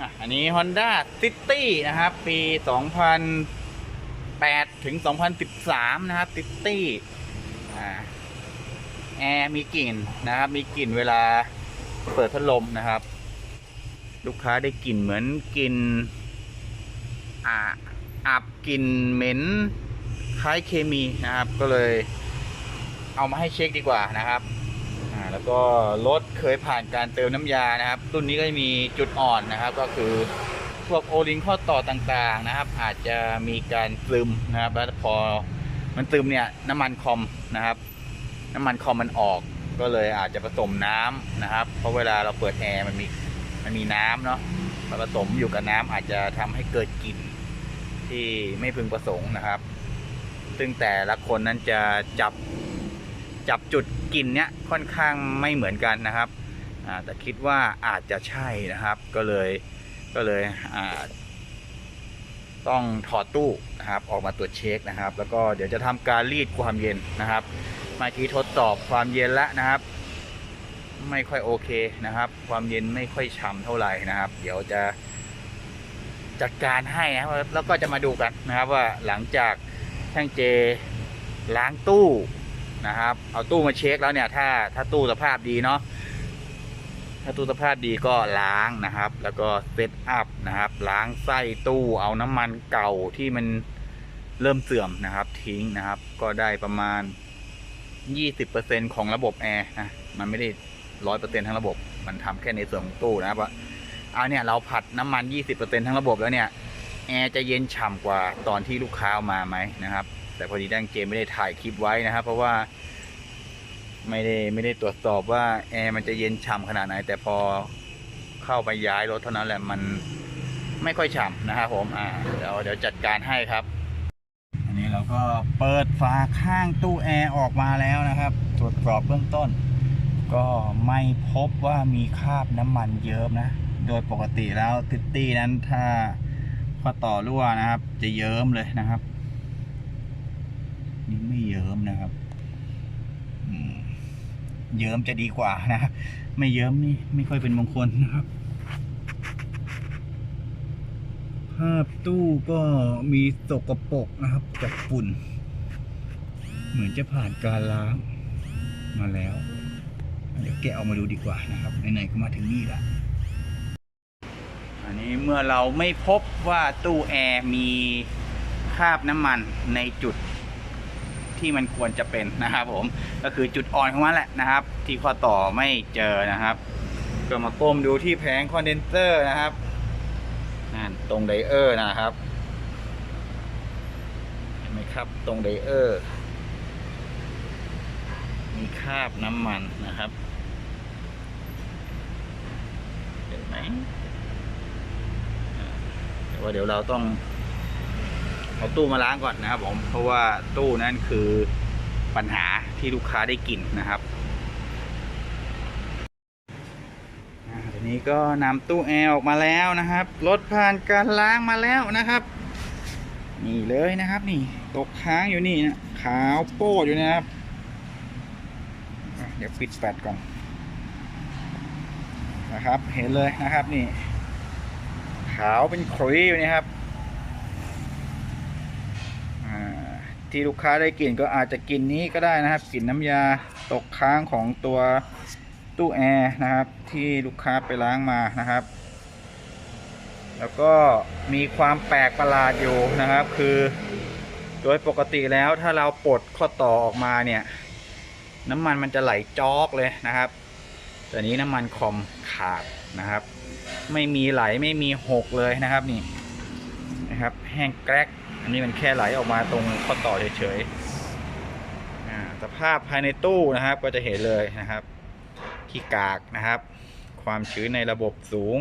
อะอันนี้ Honda City นะครับ ปี 2008 ถึง 2013 นะครับ City อ่าแอร์มีกลิ่นนะครับ มีกลิ่นเวลาเปิดพัดลมนะครับ ลูกค้าได้กลิ่นเหมือนกลิ่นอาอับกลิ่นเหม็นคล้ายเคมีนะครับ ก็เลยเอามาให้เช็คดีกว่านะครับ แล้วก็รถเคยผ่านการเติมน้ำยานะครับ รุ่นนี้ก็จะมีจุดอ่อนนะครับ ก็คือพวกโอลิงข้อต่อต่างๆนะครับ อาจจะมีการซึมนะครับแล้วพอมันซึมเนี่ยน้ำมันคอมนะครับ น้ำมันคอมมันออก ก็เลยอาจจะผสมน้ำนะครับ เพราะเวลาเราเปิดแอร์มันมีมันมีน้ำเนาะมาผสมอยู่กับน้ำอาจจะทำให้เกิดกลิ่นที่ไม่พึงประสงค์นะครับ ซึ่งแต่ละคนนั้นจะจับ จับจุดกลิ่นเนี้ยค่อนข้างไม่เหมือนกันนะครับแต่คิดว่าอาจจะใช่นะครับ ก็เลยก็เลยต้องถอดตู้นะครับออกมาตรวจเช็คนะครับ แล้วก็เดี๋ยวจะทำการรีดความเย็นนะครับมาทีทดสอบความเย็นแล้วนะครับ ไม่ค่อยโอเคนะครับ ความเย็นไม่ค่อยฉ่ำเท่าไหร่นะครับ เดี๋ยวจะจัดการให้นะครับแล้วก็จะมาดูกันนะครับว่าหลังจากช่างเจล้างตู้ นะครับ เอาตู้มาเช็คแล้วเนี่ย ถ้าถ้าตู้สภาพดีเนาะถ้าตู้สภาพดีก็ล้างนะครับ แล้วก็เซตอัพนะครับ ล้างไส้ตู้เอาน้ำมันเก่าที่มันเริ่มเสื่อมนะครับ ทิ้งนะครับ ก็ได้ประมาณ 20%ของระบบแอร์นะมันไม่ได้ร้อยเปอร์เซ็นทั้งระบบ มันทำแค่ในส่วนของตู้นะครับว่าเอาเนี่ยเราผัดน้ำมัน 20%ทั้งระบบแล้วเนี่ยแอร์จะเย็นฉ่ำกว่าตอนที่ลูกค้าเอามาไหมนะครับ แต่พอดีดั้งเจมไม่ได้ถ่ายคลิปไว้นะครับ เพราะว่าไม่ได้ไม่ได้ตรวจสอบว่าแอร์มันจะเย็นฉ่ำขนาดไหน แต่พอเข้าไปย้ายรถเท่านั้นแหละมันไม่ค่อยฉ่ำนะครับผมอ่าเดี๋ยวเดี๋ยวจัดการให้ครับ อันนี้เราก็เปิดฝาข้างตู้แอร์ออกมาแล้วนะครับ ตรวจสอบเบื้องต้น ก็ไม่พบว่ามีคราบน้ำมันเยิ้มนะ โดยปกติแล้วติตตี้นั้นถ้าข้อต่อรั่วนะครับ จะเยิ้มเลยนะครับ นี่ไม่เยิ้มนะครับอืม เยิ้มจะดีกว่านะไม่เยิ้มนี่ไม่ค่อยเป็นมงคลนะครับ ภาพตู้ก็มีสกปรกนะครับจากฝุ่น เหมือนจะผ่านการล้างมาแล้ว เดี๋ยวแกะออกมาดูดีกว่านะครับไหนๆก็มาถึงนี่ละอันนี้เมื่อเราไม่พบว่าตู้แอร์มีคราบน้ำมันในจุด ที่มันควรจะเป็นนะครับผมก็คือจุดอ่อนของมันแหละนะครับ ที่ข้อต่อไม่เจอนะครับ ก็มาก้มดูที่แผงคอนเดนเซอร์นะครับนั่นตรงไดเออร์นะครับเห็นไหมครับตรงไดเออร์มีคราบน้ำมันนะครับเห็นไหมแต่ว่าเดี๋ยวเราต้อง เอาตู้มาล้างก่อนนะครับผมเพราะว่าตู้นั่นคือปัญหาที่ลูกค้าได้กลิ่นนะครับอ่าทีนี้ก็นำตู้แอร์ออกมาแล้วนะครับรถผ่านการล้างมาแล้วนะครับนี่เลยนะครับนี่ตกค้างอยู่นี่นะขาวโป้อยู่นะครับเดี๋ยวปิดแปดก่อนนะครับ เห็นเลยนะครับนี่ ขาวเป็นครีอยู่นี่ครับอ่า ที่ลูกค้าได้กลิ่นก็อาจจะกลิ่นนี้ก็ได้นะครับกลิ่นน้ำยาตกค้างของตัวตู้แอร์นะครับ ที่ลูกค้าไปล้างมานะครับ แล้วก็มีความแปลกประหลาดอยู่นะครับ คือ โดยปกติแล้วถ้าเราปลดข้อต่อออกมาเนี่ย น้ำมันมันจะไหลจอกเลยนะครับแต่นี้น้ำมันคอมขาดนะครับ ไม่มีไหลไม่มีหกเลยนะครับนี่นะครับ แห้งแกรก นนี้มันแค่ไหลออกมาตรงข้อต่อเฉยๆอ่าสภาพภายในตู้นะครับก็จะเห็นเลยนะครับขี้กากนะครับ ความชื้นในระบบสูง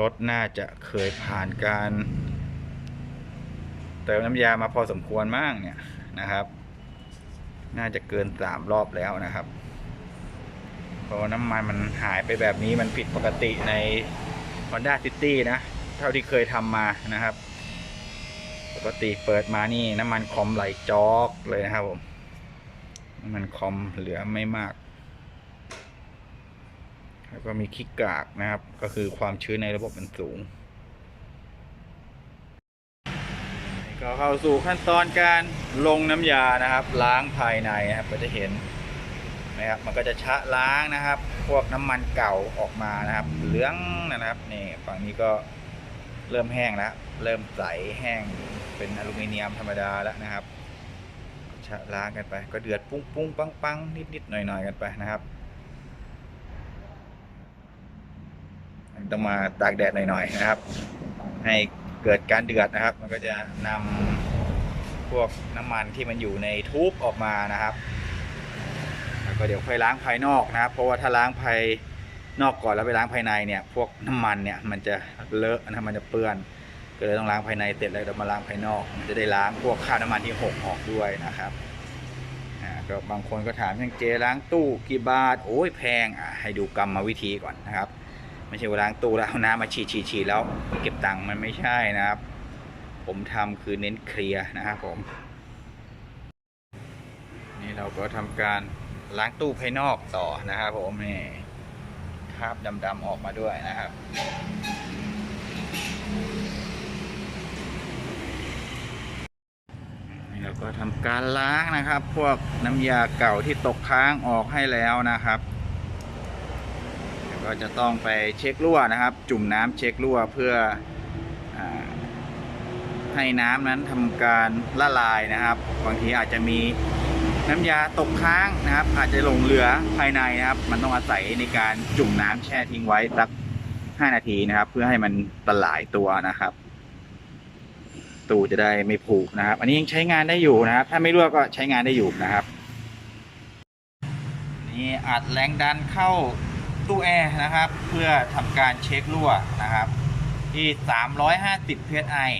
รถน่าจะเคยผ่านการ เติมน้ำยามาพอสมควรมากเนี่ยนะครับ น่าจะเกินสามรอบแล้วนะครับเพราะน้ำมันมันหายไปแบบนี้มันผิดปกติใน Honda City นะ เท่าที่เคยทำมานะครับ ปกติเปิดมานี่น้ำมันคอมไหลจอกเลยนะครับผมน้ำมันคอมเหลือไม่มาก แล้วก็มีขี้กากนะครับ ก็คือความชื้นในระบบมันสูงก็เข้าสู่ขั้นตอนการลงน้ำยานะครับ ล้างภายในนะครับก็จะเห็นนะครับมันก็จะชะล้างนะครับ พวกน้ำมันเก่าออกมานะครับ เหลืองนะครับนี่ฝั่งนี้ก็ เริ่มแห้งแล้ว เริ่มใสแห้งเป็นอลูมิเนียมธรรมดาแล้วนะครับชะล้างกันไปก็เดือดปุ้งปุ้งปังปังนิดนิดหน่อยหน่อยกันไปนะครับต้องมาตากแดดหน่อยๆนะครับ ให้เกิดการเดือดนะครับ มันก็จะนำพวกน้ำมันที่มันอยู่ในทูบออกมานะครับแล้วก็เดี๋ยวค่อยล้างภายนอกนะครับ เพราะว่าถ้าล้างภาย นอกก่อนแล้วไปล้างภายในเนี่ย พวกน้ำมันเนี่ยมันจะเลอะนะมันจะเปื้อนก็เลยต้องล้างภายในเสร็จแล้วเดี๋ยวมาล้างภายนอก มันจะได้ล้างพวกคราบน้ำมันที่หกออกด้วยนะครับอ่าก็บางคนก็ถามช่างเจล้างตู้กี่บาทโอ้ยแพงอะให้ดูกรรมวิธีก่อนนะครับ ไม่ใช่ว่าล้างตู้แล้วเอาน้ำมาฉีดฉีดฉีดแล้วเก็บตังค์มันไม่ใช่นะครับ ผมทำคือเน้นเคลียร์นะครับผม นี่เราก็ทำการล้างตู้ภายนอกต่อนะครับผมนี่ คราบดำๆออกมาด้วยนะครับ นี่เราก็ทำการล้างนะครับ พวกน้ำยาเก่าที่ตกค้างออกให้แล้วนะครับก็จะต้องไปเช็ครั่วนะครับ จุ่มน้ำเช็ครั่วเพื่ออให้น้ำนั้นทำการละลายนะครับ บางทีอาจจะมี น้ำยาตกค้างนะครับ อาจจะหลงเหลือภายในนะครับ มันต้องอาศัยในการจุ่มน้ำแช่ทิ้งไว้สัก 5 นาทีนะครับ เพื่อให้มันสลายตัวนะครับ ตู้จะได้ไม่ผุนะครับ อันนี้ยังใช้งานได้อยู่นะครับ ถ้าไม่รั่วก็ใช้งานได้อยู่นะครับนี่อัดแรงดันเข้าตู้แอร์นะครับ เพื่อทำการเช็ครั่วนะครับ ที่ 350 psi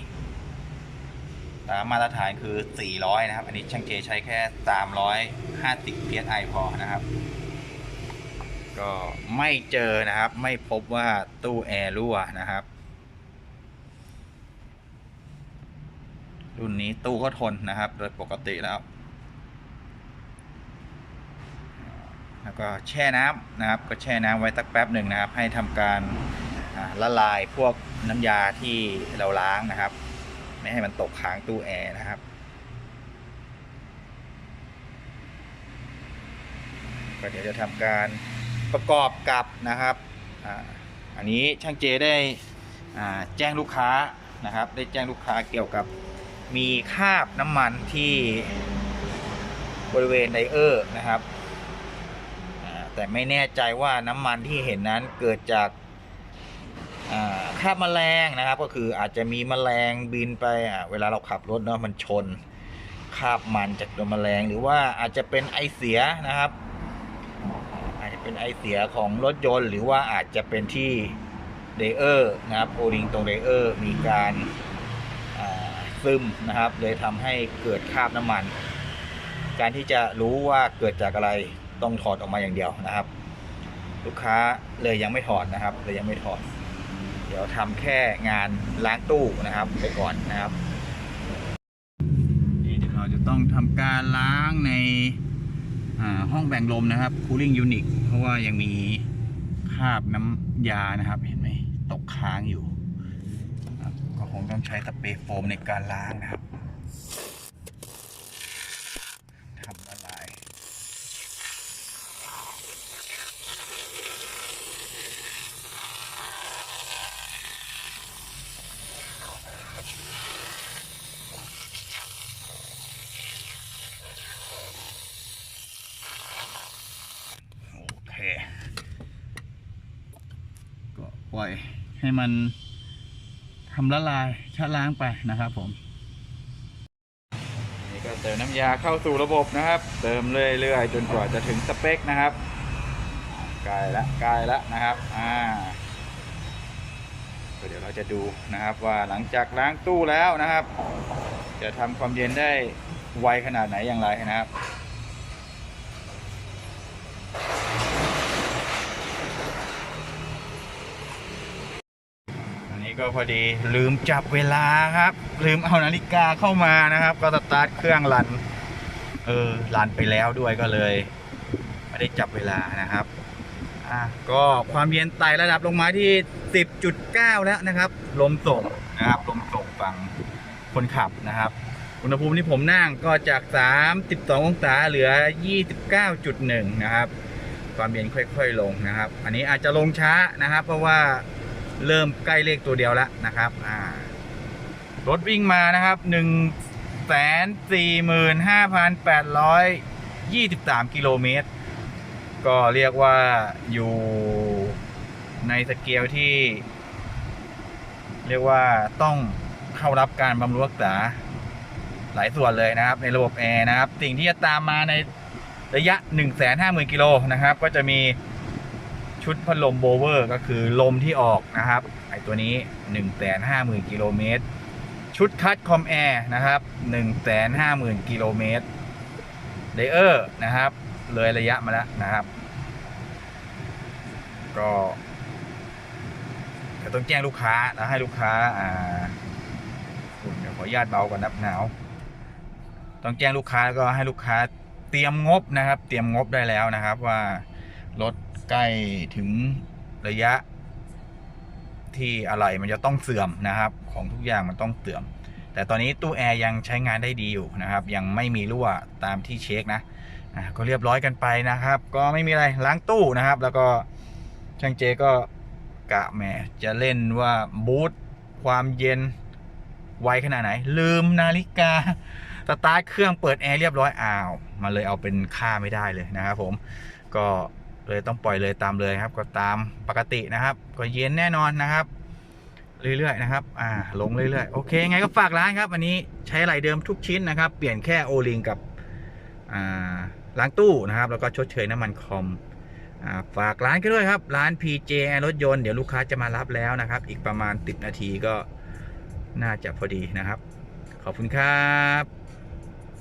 ตามมาตรฐานคือ 400 นะครับ อันนี้ช่างเจใช้แค่ 350 psi พอนะครับ ก็ไม่เจอนะครับ ไม่พบว่าตู้แอร์รั่วนะครับ รุ่นนี้ตู้ก็ทนนะครับ โดยปกติแล้ว แล้วก็แช่น้ำนะครับ ก็แช่น้ำไว้สักแป๊บหนึ่งนะครับ ให้ทำการละลายพวกน้ำยาที่เราล้างนะครับ ไม่ให้มันตกค้างตู้แอร์นะครับ ก็เดี๋ยวจะทำการประกอบกับนะครับออันนี้ช่างเจได้แจ้งลูกค้านะครับ ได้แจ้งลูกค้าเกี่ยวกับมีคราบน้ำมันที่บริเวณไดเออร์นะครับแต่ไม่แน่ใจว่าน้ำมันที่เห็นนั้นเกิดจาก คราบแมลงนะครับ ก็คืออาจจะมีแมลงบินไปอ่าเวลาเราขับรถเนาะมันชนคราบมันจากตัวแมลง หรือว่าอาจจะเป็นไอเสียนะครับ อาจจะเป็นไอเสียของรถยนต์ หรือว่าอาจจะเป็นที่เดเออร์นะครับโอริงตรงเดเออร์มีการซึมนะครับ เลยทำให้เกิดคราบน้ำมัน การที่จะรู้ว่าเกิดจากอะไรต้องถอดออกมาอย่างเดียวนะครับ ลูกค้าเลยยังไม่ถอดนะครับเลยยังไม่ถอด ดี๋ยวทำแค่งานล้างตู้นะครับ ไปก่อนนะครับนี่เดี๋ยวเราจะต้องทำการล้างในห้องแบ่งลมนะครับ cooling unit เพราะว่ายังมีคราบน้ำยานะครับ เห็นไหมตกค้างอยู่ ก็คงต้องใช้สเปรย์โฟมในการล้างนะครับทำละลาย โอเค ก็ปล่ อยให้มันทำละลายชะล้างไปนะครับผมนี่ก็เติมน้ำยาเข้าสู่ระบบนะครับ เติมเรื่อยๆ จนกว่าจะถึงสเปคนะครับใกล้ละใกล้ละนะครับอ่าเดี๋ยวเราจะดูนะครับว่าหลังจากล้างตู้แล้วนะครับ จะทำความเย็นได้ไวขนาดไหนอย่างไรนะครับ อันนี้ ก็พอดีลืมจับเวลาครับ ลืมเอานาฬิกาเข้ามานะครับ ก็สตาร์ทเครื่องรัน เออรันไปแล้วด้วยก็เลย ไม่ได้จับเวลานะครับอะก็ความเย็นไต่ระดับลงมาที่ 10.9 แล้วนะครับ ลมส่งนะครับ ลมส่งฝั่งคนขับนะครับ อุณหภูมิที่ผมนั่งก็จาก 32 องศาเหลือ 29.1 นะครับ ความเย็นค่อย ๆ ลงนะครับ อันนี้อาจจะลงช้านะครับ เพราะว่า เริ่มใกล้เลขตัวเดียวแล้วนะครับอ่ารถวิ่งมานะครับ145,823 กิโลเมตร ก็เรียกว่าอยู่ในสเกลที่ เรียกว่าต้องเข้ารับการบำรุงรักษาหลายส่วนเลยนะครับ ในระบบแอร์นะครับ สิ่งที่จะตามมาในระยะ 1 5 0 0 0 0กิโลนะครับ ก็จะมี ชุดพัดลมโบเวอร์ก็คือลมที่ออกนะครับ ไอตัวนี้ 1 5 0 0 0 0กิโลเมตร ชุดคัดคอมแอร์นะครับ 1 5 0 0 0 0กิโลเมตรเลเยอร์นะครับ เลยระยะมาแล้วนะครับ ก็เดี๋ยวต้องแจ้งลูกค้าแล้วให้ลูกค้าอ่าเดี๋ยวขออนุญาตเบาก่อนนับหนาว ต้องแจ้งลูกค้าแล้วก็ให้ลูกค้าเตรียมงบนะครับ เตรียมงบได้แล้วนะครับว่ารถ ใกล้ถึงระยะ ที่อะไรมันจะต้องเสื่อมนะครับ ของทุกอย่างมันต้องเสื่อม แต่ตอนนี้ตู้แอร์ยังใช้งานได้ดีอยู่นะครับ ยังไม่มีรั่วตามที่เช็คนะอะก็เรียบร้อยกันไปนะครับ ก็ไม่มีอะไรล้างตู้นะครับ แล้วก็ช่างเจก็กะแหมจะเล่นว่าบูทความเย็นไวขนาดไหน ลืมนาฬิกาสตาร์ทเครื่องเปิดแอร์เรียบร้อยอ้าวมาเลยเอาเป็นค่าไม่ได้เลยนะครับผมก็ เลยต้องปล่อยเลยตามเลยครับ ก็ตามปกตินะครับ ก็เย็นแน่นอนนะครับเรื่อยๆนะครับ อ่า ลงเรื่อยๆ โอเค ไงก็ฝากร้านครับ วันนี้ใช้อะไรเดิมทุกชิ้นนะครับ เปลี่ยนแค่โอลิงกับ อ่า ล้างตู้นะครับ แล้วก็ชดเชยน้ำมันคอม อ่า ฝากร้านกันด้วยครับ ร้าน PJ รถยนต์ เดี๋ยวลูกค้าจะมารับแล้วนะครับ อีกประมาณ10นาทีก็น่าจะพอดีนะครับ ขอบคุณครับ